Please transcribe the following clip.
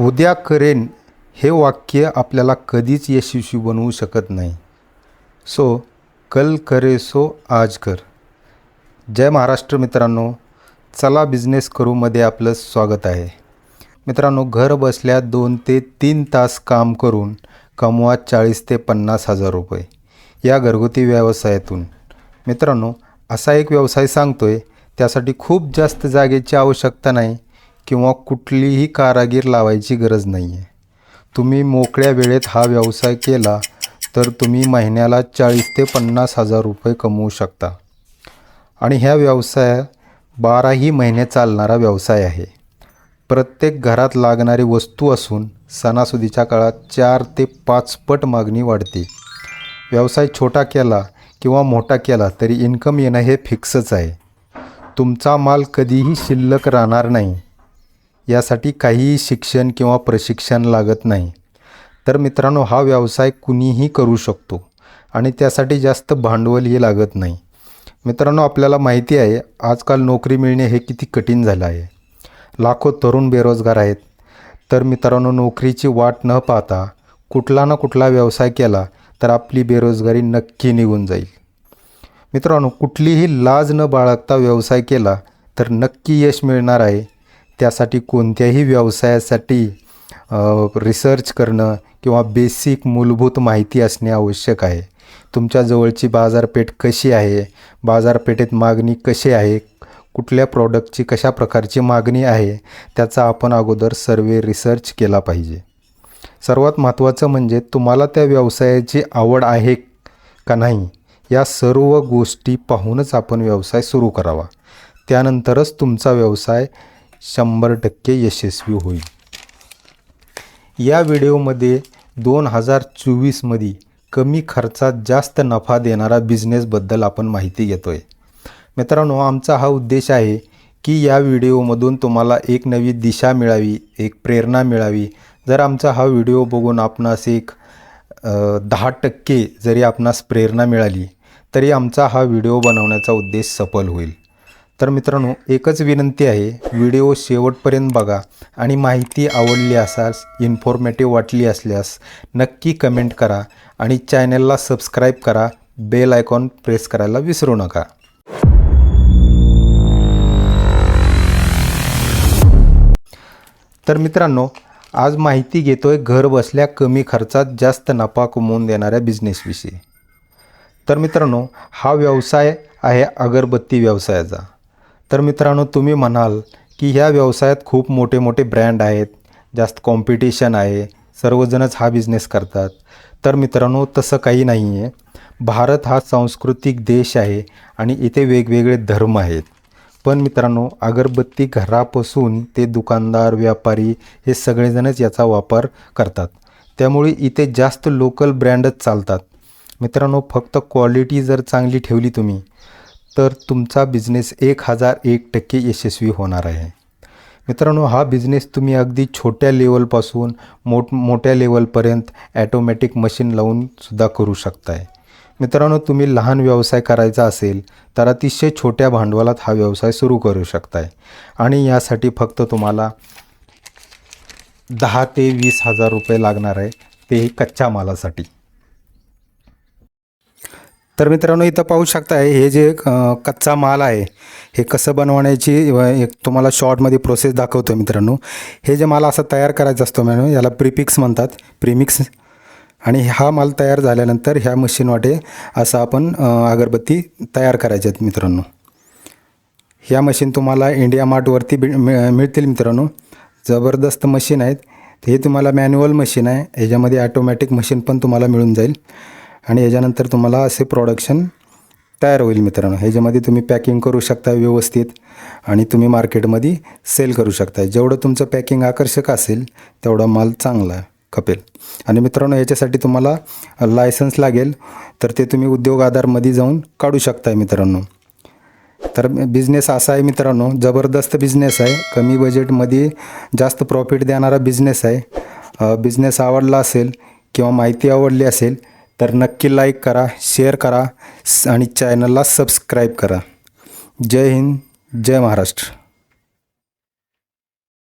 उद्या करेन हे वाक्य आपल्याला कधीच यशस्वी बनवू शकत नाही. सो कल करे सो आज कर. जय महाराष्ट्र मित्रांनो. चला बिझनेस करूमध्ये आपलं स्वागत आहे. मित्रांनो घर बसल्या दोन ते तीन तास काम करून कमवा चाळीस ते पन्नास हजार रुपये या घरगुती व्यवसायातून. मित्रांनो असा एक व्यवसाय सांगतो आहे त्यासाठी खूप जास्त जागेची आवश्यकता नाही. किंवा कुठलीही कारागीर लावायची गरज नाही आहे तुम्ही मोकळ्या वेळेत हा व्यवसाय केला तर तुम्ही महिन्याला चाळीस ते पन्नास हजार रुपये कमवू शकता. आणि ह्या व्यवसाय बाराही महिने चालणारा व्यवसाय आहे. प्रत्येक घरात लागणारी वस्तू असून सणासुदीच्या काळात चार ते पाच पट मागणी वाढते. व्यवसाय छोटा केला किंवा मोठा केला तरी इन्कम येणं हे फिक्सच आहे. तुमचा माल कधीही शिल्लक राहणार नाही. यासाठी काहीही शिक्षण किंवा प्रशिक्षण लागत नाही. तर मित्रांनो हा व्यवसाय कुणीही करू शकतो आणि त्यासाठी जास्त भांडवलही लागत नाही. मित्रांनो आपल्याला माहिती आहे आजकाल नोकरी मिळणे हे किती कठीण झालं आहे. लाखो तरुण बेरोजगार आहेत. तर मित्रांनो नोकरीची वाट न पाहता कुठला ना कुठला व्यवसाय केला तर आपली बेरोजगारी नक्की निघून जाईल. मित्रांनो कुठलीही लाज न बाळगता व्यवसाय केला तर नक्की यश मिळणार आहे. त्यासाठी कोणत्याही व्यवसायासाठी रिसर्च करणं किंवा बेसिक मूलभूत माहिती असणे आवश्यक आहे. तुमच्या जवळची बाजारपेठ कशी आहे? बाजारपेठेत मागणी कशी आहे? कुठल्या प्रॉडक्टची कशा प्रकारची मागणी आहे? त्याचा आपण अगोदर सर्वे रिसर्च केला पाहिजे. सर्वात महत्त्वाचं म्हणजे तुम्हाला त्या व्यवसायाची आवड आहे का नाही या सर्व गोष्टी पाहूनच आपण व्यवसाय सुरू करावा. त्यानंतरच तुमचा व्यवसाय शंभर टक्के यशस्वी होईल. या व्हिडिओमध्ये दोन हजार चोवीसमध्ये कमी खर्चात जास्त नफा देणारा बिझनेसबद्दल आपण माहिती घेतो आहे मित्रांनो आमचा हा उद्देश आहे की या व्हिडिओमधून तुम्हाला एक नवी दिशा मिळावी एक प्रेरणा मिळावी. जर आमचा हा व्हिडिओ बघून आपणास एक दहा टक्के जरी आपणास प्रेरणा मिळाली तरी आमचा हा व्हिडिओ बनवण्याचा उद्देश सफल होईल. तर मित्रांनो एकच विनंती आहे व्हिडिओ शेवटपर्यंत बघा आणि माहिती आवडली असास इन्फॉर्मेटिव्ह वाटली असल्यास नक्की कमेंट करा आणि चॅनलला सबस्क्राईब करा बेल आयकॉन प्रेस करायला विसरू नका. तर मित्रांनो आज माहिती घेतोय घर बसल्या कमी खर्चात जास्त नफा कमवून देणाऱ्या बिझनेसविषयी तर मित्रांनो हा व्यवसाय आहे अगरबत्ती व्यवसायाचा. तर मित्रांनो तुम्ही म्हणाल की ह्या व्यवसायात खूप मोठे मोठे ब्रँड आहेत जास्त कॉम्पिटिशन आहे सर्वजणच हा बिझनेस करतात. तर मित्रांनो तसं काही नाही आहे भारत हा सांस्कृतिक देश आहे आणि इथे वेगवेगळे धर्म आहेत. पण मित्रांनो अगरबत्ती घरापासून ते दुकानदार व्यापारी हे सगळेजणच याचा वापर करतात. त्यामुळे इथे जास्त लोकल ब्रँडच चालतात. मित्रांनो फक्त क्वालिटी जर चांगली ठेवली तुम्ही तर तुमचा बिझनेस एक हजार एक टक्के यशस्वी होणार आहे. मित्रांनो हा बिझनेस तुम्ही अगदी छोट्या लेवलपासून मोठ मोठ्या लेवलपर्यंत ॲटोमॅटिक मशीन लावून सुद्धा करू शकताय. मित्रांनो तुम्ही लहान व्यवसाय करायचा असेल तर अतिशय छोट्या भांडवलात हा व्यवसाय सुरू करू शकताय. आणि यासाठी फक्त तुम्हाला दहा ते वीस हजार रुपये लागणार आहे तेही कच्च्या मालासाठी. तर मित्रांनो इथं पाहू शकताय हे जे कच्चा माल आहे हे कसं बनवण्याची एक तुम्हाला शॉर्टमध्ये प्रोसेस दाखवतो मित्रांनो. हे जे माल असं तयार करायचं असतो मॅनो याला प्रिपिक्स म्हणतात प्रिमिक्स. आणि हा माल तयार झाल्यानंतर ह्या मशीन वाटे असं आपण अगरबत्ती तयार करायच्या आहेत मित्रांनो. ह्या मशीन तुम्हाला इंडिया मार्टवरती मिळ- मिळतील मित्रांनो. जबरदस्त मशीन आहेत. हे तुम्हाला मॅन्युअल मशीन आहे. ह्याच्यामध्ये ॲटोमॅटिक मशीन पण तुम्हाला मिळून जाईल. आणि याच्यानंतर तुम्हाला असे प्रोडक्शन तयार होईल मित्रांनो. ह्याच्यामध्ये तुम्ही पॅकिंग करू शकता व्यवस्थित आणि तुम्ही मार्केटमध्ये सेल करू शकता. जेवढं तुमचं पॅकिंग आकर्षक असेल तेवढा माल चांगला खपेल. आणि मित्रांनो याच्यासाठी तुम्हाला लायसन्स लागेल तर ते तुम्ही उद्योग आधारमध्ये जाऊन काढू शकताय मित्रांनो. तर बिझनेस असा आहे मित्रांनो जबरदस्त बिझनेस आहे. कमी बजेटमध्ये जास्त प्रॉफिट देणारा बिझनेस आहे. बिझनेस आवडला असेल किंवा माहिती आवडली असेल तर नक्की लाईक करा शेअर करा स- आणि चॅनलला सबस्क्राईब करा. जय हिंद जय महाराष्ट्र.